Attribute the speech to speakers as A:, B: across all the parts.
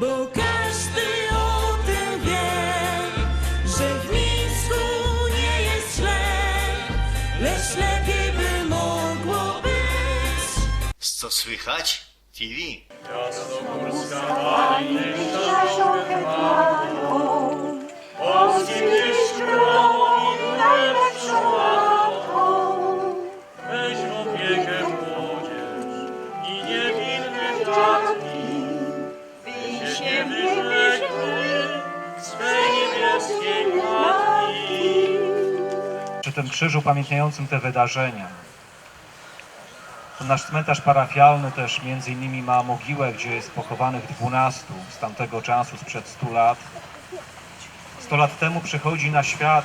A: Bo każdy o tym wie, że w Mińsku nie jest źle, lecz lepiej by mogło być.
B: Co słychać? TV.
C: Weź
D: tym krzyżu pamiętającym te wydarzenia. Nasz cmentarz parafialny też między innymi ma mogiłę, gdzie jest pochowanych 12 z tamtego czasu, sprzed 100 lat. 100 lat temu przychodzi na świat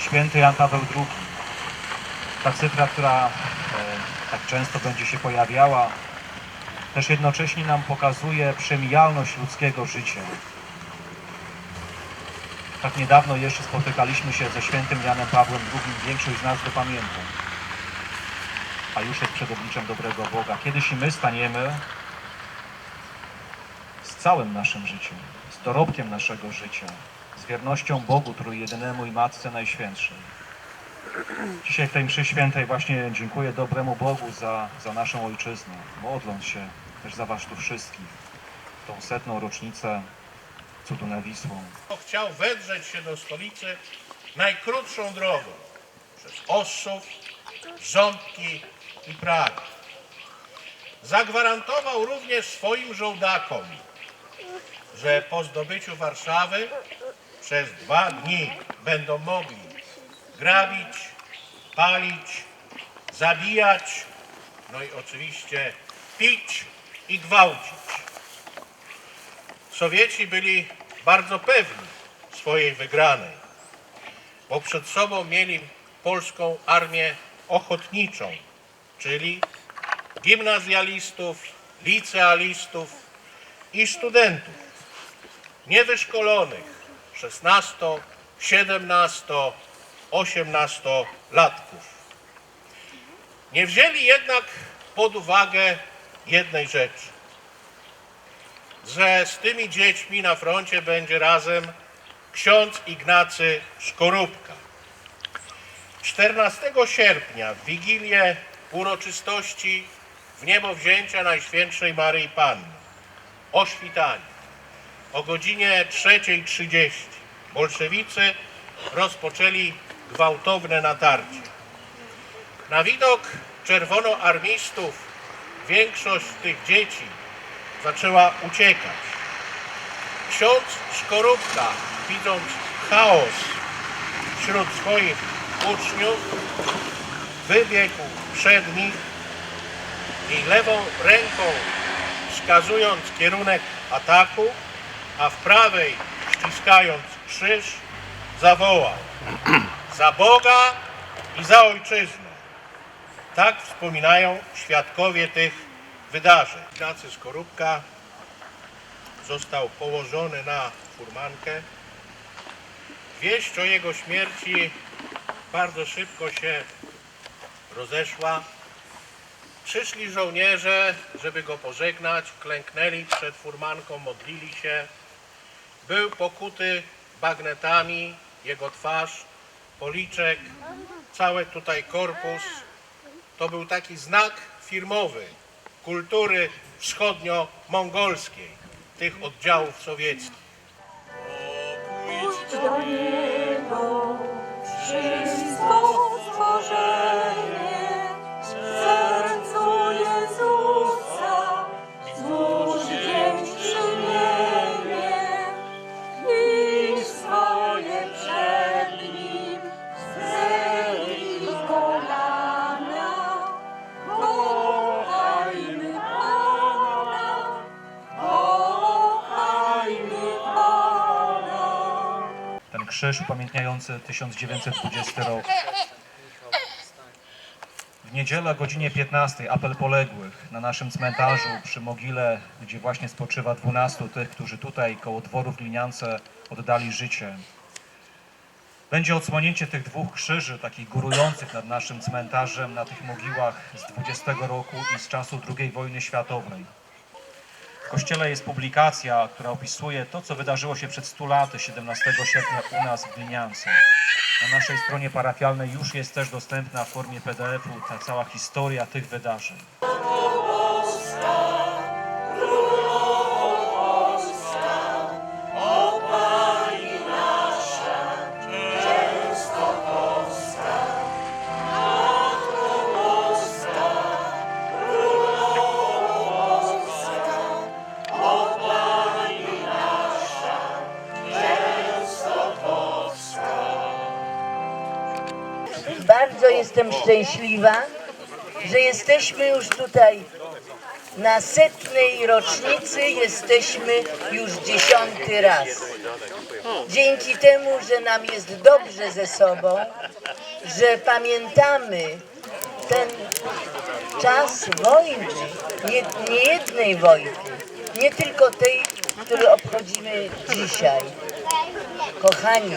D: święty Jan Paweł II. Ta cyfra, która e, tak często będzie się pojawiała, też jednocześnie nam pokazuje przemijalność ludzkiego życia. Tak niedawno jeszcze spotykaliśmy się ze świętym Janem Pawłem II, większość z nas go pamięta. A już jest przed obliczem dobrego Boga. Kiedyś i my staniemy z całym naszym życiem, z dorobkiem naszego życia, z wiernością Bogu Trójjedynemu i Matce Najświętszej. Dzisiaj w tej mszy świętej właśnie dziękuję dobremu Bogu za, za naszą ojczyznę, modląc się też za was tu wszystkich, tą setną rocznicę cudu nad Wisłą.
E: chciał wedrzeć się do stolicy najkrótszą drogą przez Ossów, Rządki i Pragę. Zagwarantował również swoim żołdakom, że po zdobyciu Warszawy przez dwa dni będą mogli grabić, palić, zabijać, no i oczywiście pić i gwałcić. Sowieci byli bardzo pewni swojej wygranej, bo przed sobą mieli polską armię ochotniczą, czyli gimnazjalistów, licealistów i studentów niewyszkolonych 16, 17, 18 latków. Nie wzięli jednak pod uwagę jednej rzeczy że z tymi dziećmi na froncie będzie razem ksiądz Ignacy Skorupka. 14 sierpnia, w Wigilię uroczystości w niebo wzięcia Najświętszej Maryi Panny, o świtaniu, o godzinie 3.30 bolszewicy rozpoczęli gwałtowne natarcie. Na widok czerwonoarmistów większość tych dzieci zaczęła uciekać. Ksiądz Szkorupka, widząc chaos wśród swoich uczniów, wybiegł przed nich i lewą ręką wskazując kierunek ataku, a w prawej ściskając krzyż, zawołał za Boga i za Ojczyznę. Tak wspominają świadkowie tych wydarzeń. Ignacy Skorupka został położony na furmankę. Wieść o jego śmierci bardzo szybko się rozeszła. Przyszli żołnierze, żeby go pożegnać, klęknęli przed furmanką, modlili się. Był pokuty bagnetami, jego twarz, policzek, cały tutaj korpus. To był taki znak firmowy kultury wschodnio-mongolskiej tych oddziałów sowieckich.
C: Pójdź
A: do Niego wszystko stworzenie
D: krzyż upamiętniający 1920 rok. W niedzielę o godzinie 15 apel poległych na naszym cmentarzu przy mogile, gdzie właśnie spoczywa 12 tych, którzy tutaj koło dworu w Gliniance oddali życie. Będzie odsłonięcie tych dwóch krzyży, takich górujących nad naszym cmentarzem, na tych mogiłach z 20 roku i z czasu II wojny światowej. Kościele jest publikacja, która opisuje to, co wydarzyło się przed 100 laty, 17 sierpnia u nas w Gliniance. Na naszej stronie parafialnej już jest też dostępna w formie PDF-u ta cała historia tych wydarzeń.
F: Jestem szczęśliwa, że jesteśmy już tutaj na setnej rocznicy, jesteśmy już dziesiąty raz. Dzięki temu, że nam jest dobrze ze sobą, że pamiętamy ten czas wojny, nie, nie jednej wojny, nie tylko tej, którą obchodzimy dzisiaj. Kochani,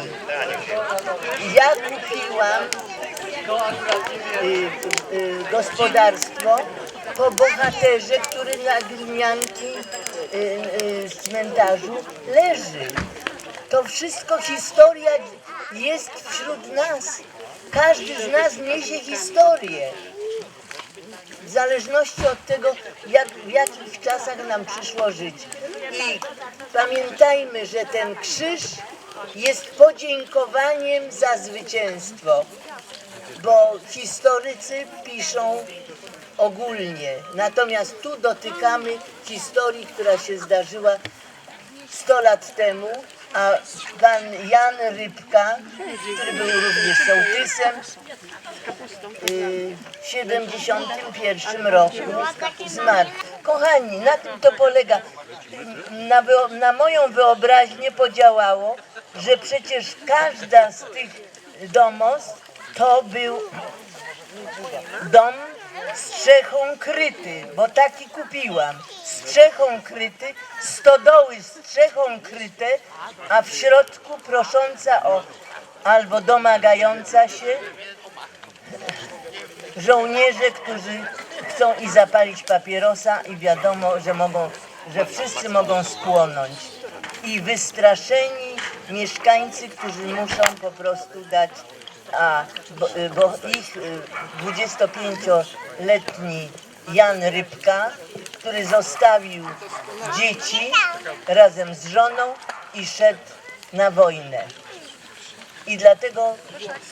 F: ja kupiłam gospodarstwo po bohaterze, który na glinianki y, y, cmentarzu leży. To wszystko historia jest wśród nas. Każdy z nas niesie historię. W zależności od tego, jak, w jakich czasach nam przyszło żyć. I pamiętajmy, że ten krzyż jest podziękowaniem za zwycięstwo, bo historycy piszą ogólnie. Natomiast tu dotykamy historii, która się zdarzyła 100 lat temu, a pan Jan Rybka, który był również sołtysem, y, w 71 roku zmarł. Kochani, na tym to polega. Na, na moją wyobraźnię podziałało, że przecież każda z tych domostw to był dom strzechą kryty, bo taki kupiłam. Strzechą kryty, stodoły strzechą kryte, a w środku prosząca o albo domagająca się żołnierze, którzy chcą i zapalić papierosa i wiadomo, że mogą, że wszyscy mogą spłonąć. I wystraszeni mieszkańcy, którzy muszą po prostu dać, a bo, bo ich y, 25-letni Jan Rybka, który zostawił dzieci razem z żoną i szedł na wojnę. I dlatego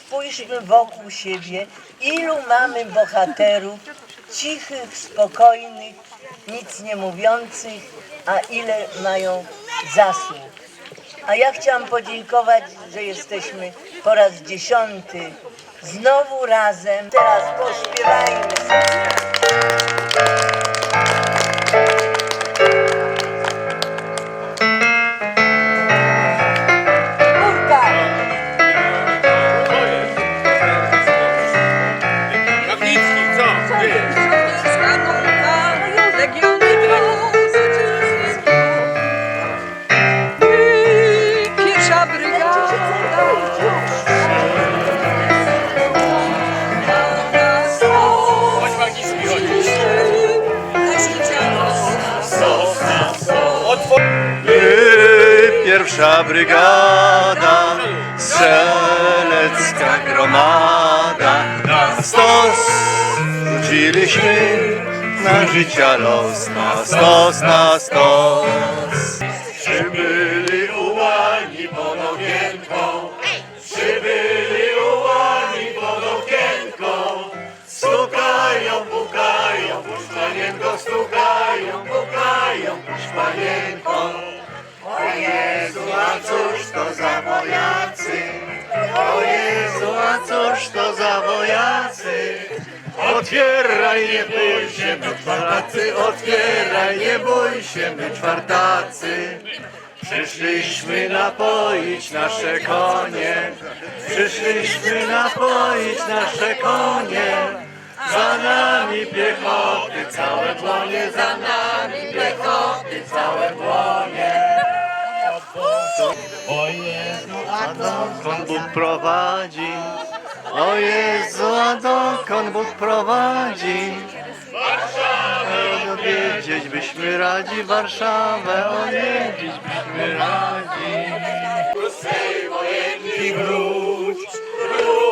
F: spójrzmy wokół siebie, ilu mamy bohaterów, cichych, spokojnych, nic nie mówiących, a ile mają zasług. A ja chciałam podziękować, że jesteśmy po raz dziesiąty znowu razem. Teraz pośpiewajmy sobie.
A: Pierwsza brygada,
B: strzelecka gromada, na stos rzuciliśmy na życia los, na stos, na stos. Otwieraj, nie bój się, my czwartacy, otwieraj, nie bój się, my czwartacy. Przyszliśmy napoić nasze konie, przyszliśmy napoić nasze konie. Za nami piechoty, całe dłonie, za nami piechoty, całe dłonie. O Jezu, a dokąd Bóg prowadzi? O Jezu, a dokąd Bóg prowadzi? Warszawę dowiedzieć byśmy radzi Warszawę odwiedzić byśmy radzi.
D: I wróć,
A: Dam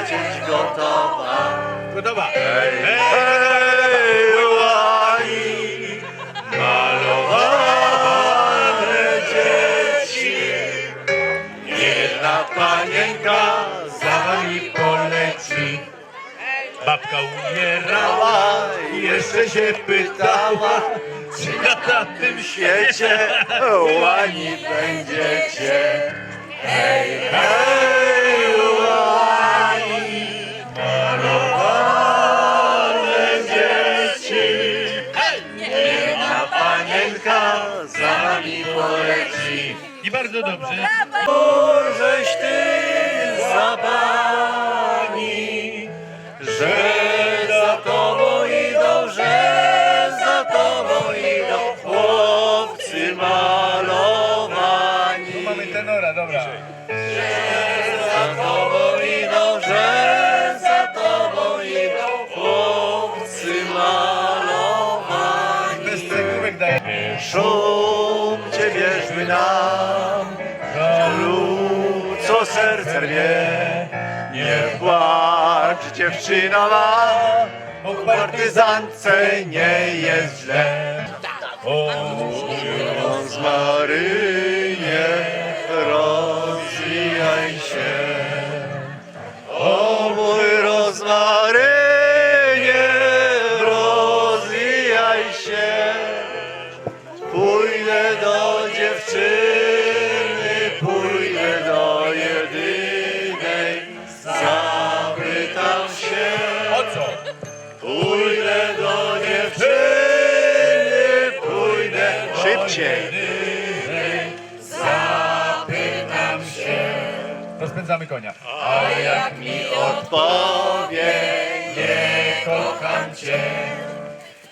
B: polecieć gotowa.
D: gotowa.
B: Hej, hej, łani, malowane dzieci. Jedna panienka za wami poleci.
D: Babka umierała,
B: i jeszcze się pytała, czy na tamtym świecie łani będziecie. Hej, hej, panienka za wami poleci.
D: i bardzo dobrze.
B: Żeś ty za pani, że Szumcie wierzmy nam, żalu, co serce rwie. Nie płacz, dziewczyna ma, bo w partyzance nie jest źle. O rozwijaj Pójdę do dziewczyny, pójdę szybciej.
D: Rozpędzamy konia.
B: Odpowie, nie kocham cię.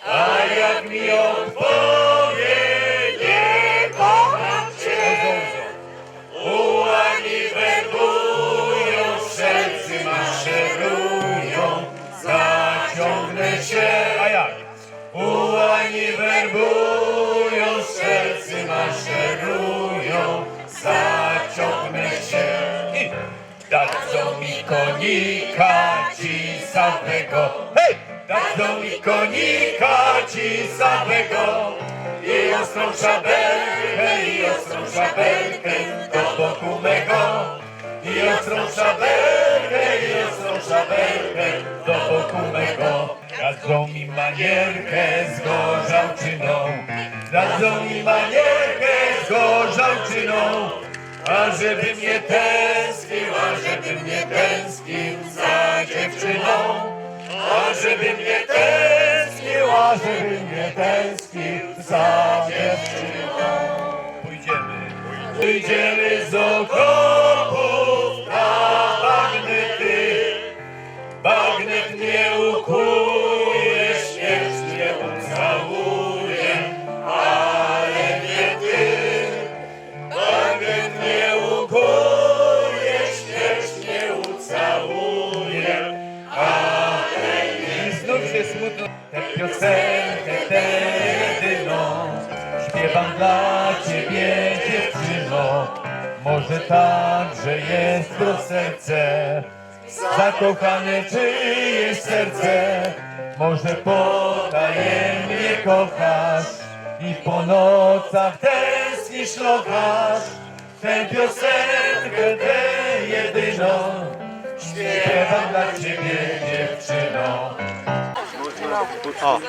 B: A jak mi odpowie,
D: ci samego. Hej! Dadzą mi konika ci samego. I ostrą szabelkę, i ostrą szabelkę do boku mego. I ostrą szabelkę, i ostrą szabelkę do boku mego. Dadzą mi manierkę z gorzałczyną. Dadzą mi manierkę z gorzałczyną. A żeby mnie tęsknił, a żeby mnie tęsknił żeby mnie tęsknił, a żeby mnie tęsknił za dziewczyną. Pójdziemy, pójdziemy z okopów śpiewam dla ciebie dziewczyno. Może tak, że jest to serce zakochane czyjeś serce. Może potajemnie kochasz i po nocach tęsknisz lochasz. Tę piosenkę tę jedyną śpiewam dla ciebie dziewczyno.
G: O.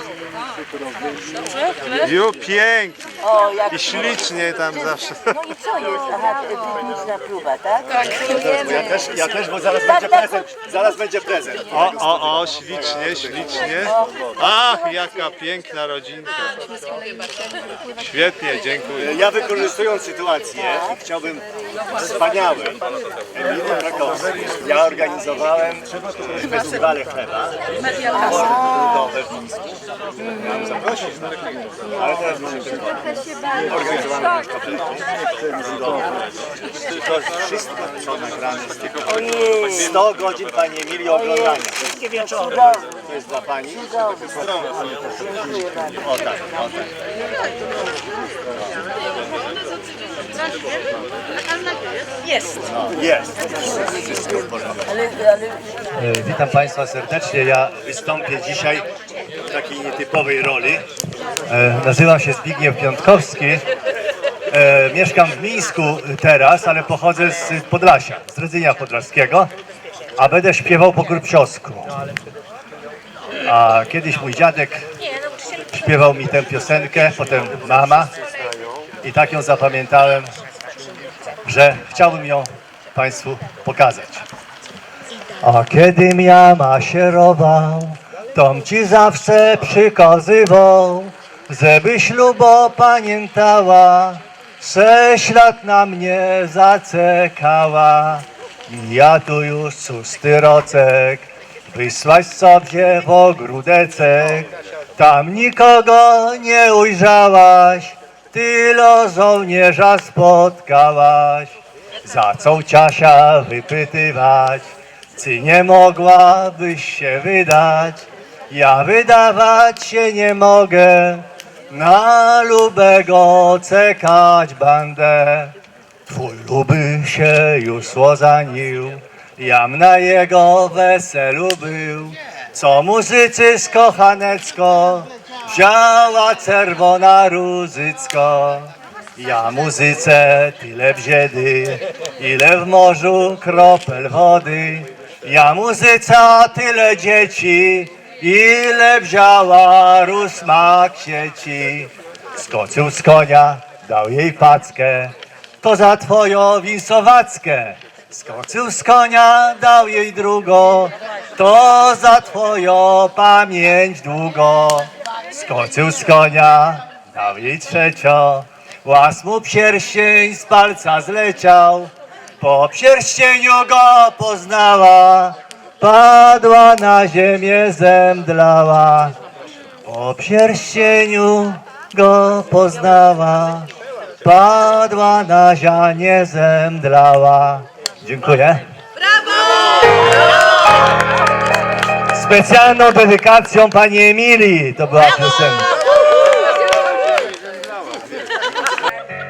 G: Ju, pięknie.
F: O, jak...
G: I ślicznie tam zawsze.
F: No i co jest? Aha, rytmiczna próba, tak? Tak.
H: Ja też, ja też, bo zaraz będzie prezent. Zaraz będzie prezent.
G: O, o, o, ślicznie, ślicznie. Ach, jaka piękna rodzinka. Świetnie, dziękuję.
H: Ja wykorzystując sytuację, chciałbym wspaniały Emilii Krakowski. Ja organizowałem festiwale chleba ludowe w Mińsku. Miałem zaprosić, ale teraz mamy ludowe. To wszystko, co nagrane z tego. 100 godzin Pani Emilii oglądania. Wszystkie wieczory. To jest dla Pani. O tak, o tak.
I: Jest.
B: E, Witam Państwa serdecznie. Ja wystąpię dzisiaj w takiej nietypowej roli. E, Nazywam się Zbigniew Piątkowski. E, Mieszkam w Mińsku teraz, ale pochodzę z Podlasia, z Rydzynia Podlaskiego, a będę śpiewał po Grubsiosku. A kiedyś mój dziadek śpiewał mi tę piosenkę, potem mama i tak ją zapamiętałem, że chciałbym ją Państwu pokazać. A kiedym ja maszerował, tom ci zawsze przykazywał, żeby ślubo pamiętała, sześć lat na mnie zacekała. I ja tu już szósty rocek, wysłać sobie w ogródecek, tam nikogo nie ujrzałaś, tylo żołnierza spotkałaś. Zaczął ciasia wypytywać, czy nie mogłabyś się wydać? Ja wydawać się nie mogę, na lubego czekać będę. Twój luby się już złozanił, jam na jego weselu był. Co mu życzysz? Wzięła czerwona różycko. Ja muzyce tyle wziedy, ile w morzu kropel wody. Ja muzyca tyle dzieci, ile wzięła rusmak sieci. Skoczył z konia, dał jej packę, to za twoją winsowackę. Skoczył z konia, dał jej drugo, to za twoją pamięć długo. Skoczył z konia, dał jej trzecio, łas mu pierścień z palca zleciał. Po pierścieniu go poznała, padła na ziemię, zemdlała. Po pierścieniu go poznała, padła na ziemię, zemdlała. Dziękuję. Specjalną dedykacją pani Emilii to była piosenka.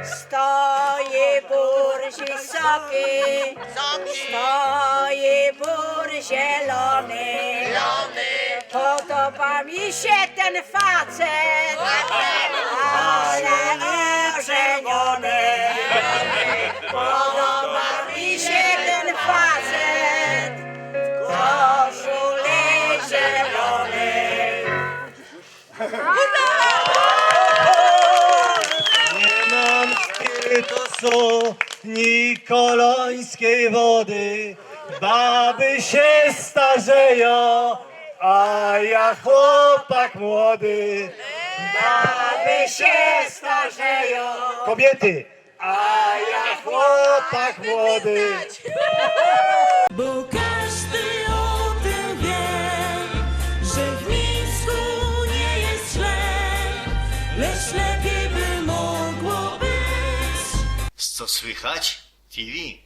A: Stoi bór wysoki, stoi bór zielony. Podoba mi się ten facet, ale ożeniony. Podoba
B: spirytusu, ni kolońskiej wody. Baby się starzeją, a ja chłopak młody. Baby się starzeją. Kobiety, a ja chłopak młody.
G: Co słychać? TV.